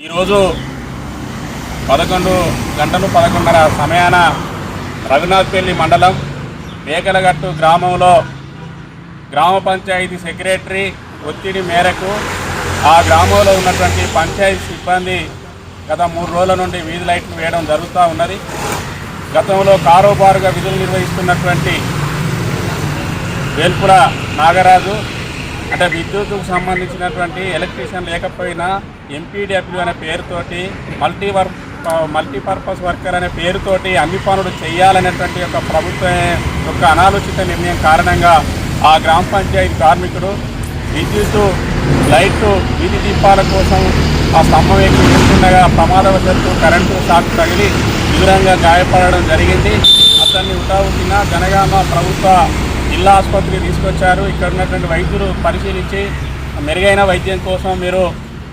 ఈరోజు పదకొండు గంటలు పదకొండున్నర సమయాన రఘునాథ్పల్లి మండలం మేకలగట్టు గ్రామంలో గ్రామ పంచాయతీ సెక్రటరీ ఒత్తిడి మేరకు ఆ గ్రామంలో ఉన్నటువంటి పంచాయతీ సిబ్బంది గత మూడు రోజుల నుండి వీధి లైట్లు వేయడం జరుగుతూ ఉన్నది. గతంలో కారోబారుగా విధులు నిర్వహిస్తున్నటువంటి వేల్పుల నాగరాజు అంటే విద్యుత్కు సంబంధించినటువంటి ఎలక్ట్రీషియన్ లేకపోయినా ఎంపీడబ్ల్యూ అనే పేరుతోటి మల్టీ వర్క్ మల్టీపర్పస్ వర్కర్ అనే పేరుతోటి అన్ని పనులు చేయాలనేటువంటి ఒక ప్రభుత్వం యొక్క అనాలోచిత నిర్ణయం కారణంగా ఆ గ్రామ పంచాయతీ కార్మికుడు విద్యుత్ లైట్లు వీధి దీపాల కోసం ఆ స్తంభం ఎక్కి వెళ్తుండగా ప్రమాదవశాత్తు కరెంటు షాక్ తగిలి తీవ్రంగా గాయపడడం జరిగింది. అతన్ని ఉటావుకిన జనగామ ప్రభుత్వ జిల్లా ఆసుపత్రికి తీసుకొచ్చారు. ఇక్కడ ఉన్నటువంటి వైద్యులు పరిశీలించి మెరుగైన వైద్యం కోసం మీరు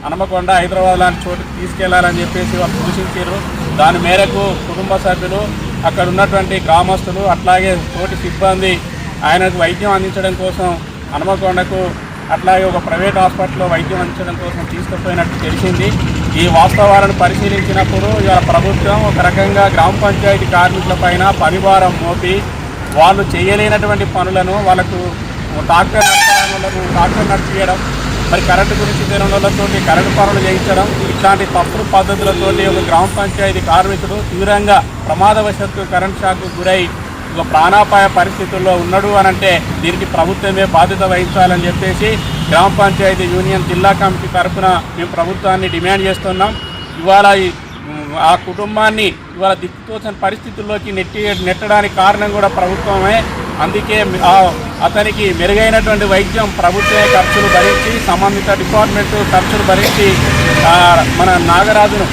హనుమకొండ హైదరాబాద్ లాంటి చోటుకి తీసుకెళ్ళాలని చెప్పేసి వాళ్ళు సూచించారు. దాని మేరకు కుటుంబ సభ్యులు అక్కడ ఉన్నటువంటి గ్రామస్తులు అట్లాగే తోటి సిబ్బంది ఆయనకు వైద్యం అందించడం కోసం హనుమకొండకు అట్లాగే ఒక ప్రైవేట్ హాస్పిటల్లో వైద్యం అందించడం కోసం తీసుకుపోయినట్టు తెలిసింది. ఈ వాస్తవాలను పరిశీలించినప్పుడు ఇవాళ ప్రభుత్వం ఒక రకంగా గ్రామ పంచాయతీ కార్మికుల పైన పనిభారం మోపి వాళ్ళు చేయలేనటువంటి పనులను వాళ్ళకు డాక్టర్ డాక్టర్ నడిపించడం మరి కరెంటు గురించి తెలియని వాళ్ళతోటి కరెంటు పనులు చేయించడం ఇట్లాంటి తప్పుడు పద్ధతులతోటి ఒక గ్రామ పంచాయతీ కార్మికుడు తీవ్రంగా ప్రమాదవశాత్తు కరెంట్ షాక్ గురై ఒక ప్రాణాపాయ పరిస్థితుల్లో ఉన్నాడు అని అంటే దీనికి ప్రభుత్వమే బాధ్యత వహించాలని చెప్పేసి గ్రామ పంచాయతీ యూనియన్ జిల్లా కమిటీ తరఫున మేము ప్రభుత్వాన్ని డిమాండ్ చేస్తున్నాం. ఇవాళ ఆ కుటుంబాన్ని ఇవాళ దిక్కుతోచని పరిస్థితుల్లోకి నెట్టి నెట్టడానికి కారణం కూడా ప్రభుత్వమే. అందుకే ఆ అతనికి మెరుగైనటువంటి వైద్యం ప్రభుత్వమే ఖర్చులు భరించి సంబంధిత డిపార్ట్మెంట్ ఖర్చులు భరించి మన నాగరాజును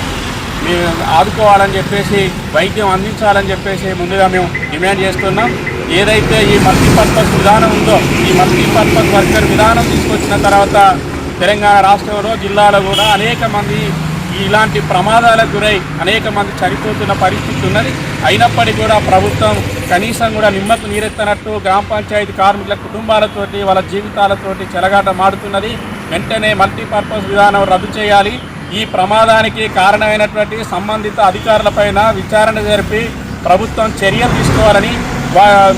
ఆదుకోవాలని చెప్పేసి వైద్యం అందించాలని చెప్పేసి ముందుగా మేము డిమాండ్ చేస్తున్నాం. ఏదైతే ఈ మల్టీపర్పస్ విధానం ఉందో ఈ మల్టీపర్పస్ వర్కర్ విధానం తీసుకొచ్చిన తర్వాత తెలంగాణ రాష్ట్రంలో జిల్లాలో కూడా అనేక మంది ఇలాంటి ప్రమాదాలకు గురై అనేక మంది చనిపోతున్న పరిస్థితి ఉన్నది. అయినప్పటికీ కూడా ప్రభుత్వం కనీసం కూడా నిమ్మకు నీరెత్తనట్టు గ్రామ పంచాయతీ కార్మికుల కుటుంబాలతోటి వాళ్ళ జీవితాలతోటి చెలగాట మాడుతున్నది. వెంటనే మల్టీపర్పస్ విధానం రద్దు చేయాలి. ఈ ప్రమాదానికి కారణమైనటువంటి సంబంధిత అధికారులపైన విచారణ జరిపి ప్రభుత్వం చర్యలు తీసుకోవాలని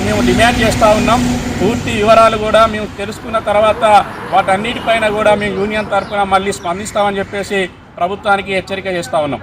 మేము డిమాండ్ చేస్తూ ఉన్నాం. పూర్తి వివరాలు కూడా మేము తెలుసుకున్న తర్వాత వాటన్నిటిపైన కూడా మేము యూనియన్ తరఫున మళ్ళీ స్పందిస్తామని చెప్పేసి ప్రభుత్వానికి హెచ్చరిక చేస్తూ ఉన్నాం.